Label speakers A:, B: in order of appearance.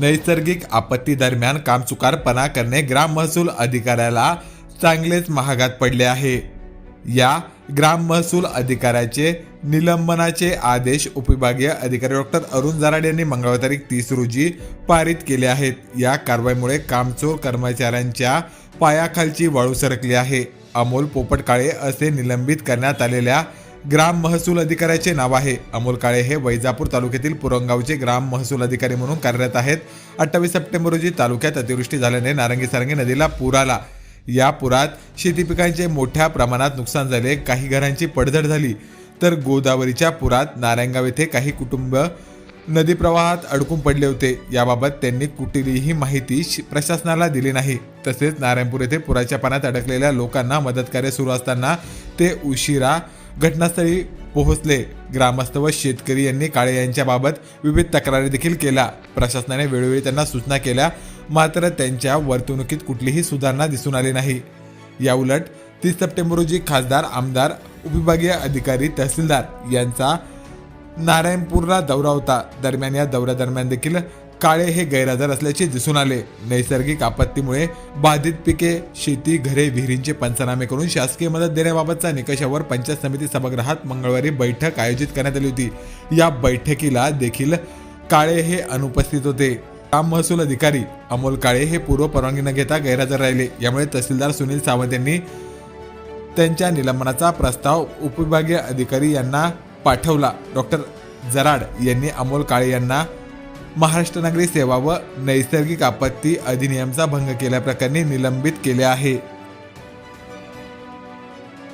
A: नैसर्गिक आपत्ती दरम्यान कामचुकारपणा करणे ग्राम महसूल अधिकाऱ्याला चांगलेच महागात पडले आहे. या ग्राम महसूल अधिकाऱ्याचे निलंबनाचे आदेश उपविभागीय अधिकारी डॉक्टर अरुण जराड यांनी मंगळवार तारीख तीस रोजी पारित केले आहेत. या कारवाईमुळे कामचोर कर्मचाऱ्यांच्या पायाखालची वाळू सरकली आहे. अमोल पोपट काळे असे निलंबित करण्यात आलेल्या ग्राम महसूल अधिकाऱ्याचे नाव आहे. अमोल काळे हे वैजापूर तालुक्यातील पुरंगावचे ग्राम महसूल अधिकारी म्हणून कार्यरत आहेत. अठ्ठावीस सप्टेंबर रोजी तालुक्यात अतिवृष्टी झाल्याने नारंगी सारंगी नदीला पूर आला. या पुरात शेती पिकांचे मोठ्या प्रमाणात नुकसान झाले. काही घरांची पडझड झाली. तर गोदावरीच्या पुरात नारायणगाव येथे काही कुटुंब नदी प्रवाहात अडकून पडले होते. याबाबत त्यांनी कुठलीही माहिती श- प्रशासनाला दिली नाही. तसेच नारायणपूर येथे पुराच्या पाण्यात अडकलेल्या लोकांना मदत कार्य सुरू असताना ते उशिरा घटनास्थळी पोहोचले ग्रामस्थ व शेतकरी यांनी काळे यांच्याबाबत विविध तक्रारी देखील केल्या. प्रशासनाने वेळोवेळी त्यांना सूचना केल्या मात्र त्यांच्या वर्तणुकीत कुठलीही सुधारणा दिसून आली नाही. याउलट तीस सप्टेंबर रोजी खासदार आमदार उपविभागीय अधिकारी तहसीलदार यांचा नारायणपूरला दौरा होता. दरम्यान या दौऱ्यादरम्यान देखील काळे हे गैरहजर असल्याचे दिसून आले. नैसर्गिक आपत्तीमुळे बाधित पिके शेती घरे विहिरींचे पंचनामे करून शासकीय मदत देण्याबाबतच्या निकषावर पंचायत समिती सभागृहात मंगळवारी बैठक आयोजित करण्यात आली होती. या बैठकीला देखील काळे हे अनुपस्थित होते. काम महसूल अधिकारी अमोल काळे हे पूर्व परवानगी न घेता गैरहजर राहिले. यामुळे तहसीलदार सुनील सावंत यांनी त्यांच्या निलंबनाचा प्रस्ताव उपविभागीय अधिकारी यांना पाठवला. डॉक्टर जराड यांनी अमोल काळे यांना महाराष्ट्र नागरी सेवा व नैसर्गिक आपत्ती अधिनियमचा भंग केल्याप्रकरणी निलंबित केले आहे.